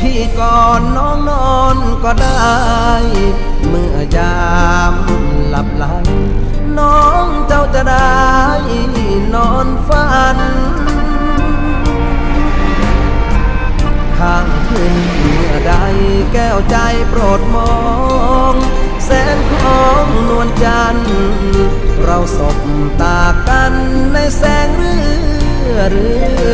พี่ก่อนน้องนอนก็ได้ เมื่อยามหลับไหลน้องเจ้าจะได้ นอนฝัน ข้างขึ้นเมื่อใดแก้วใจโปรดมอง แสงของนวลจันทร์เราสบตากันในแสงเรือเรือ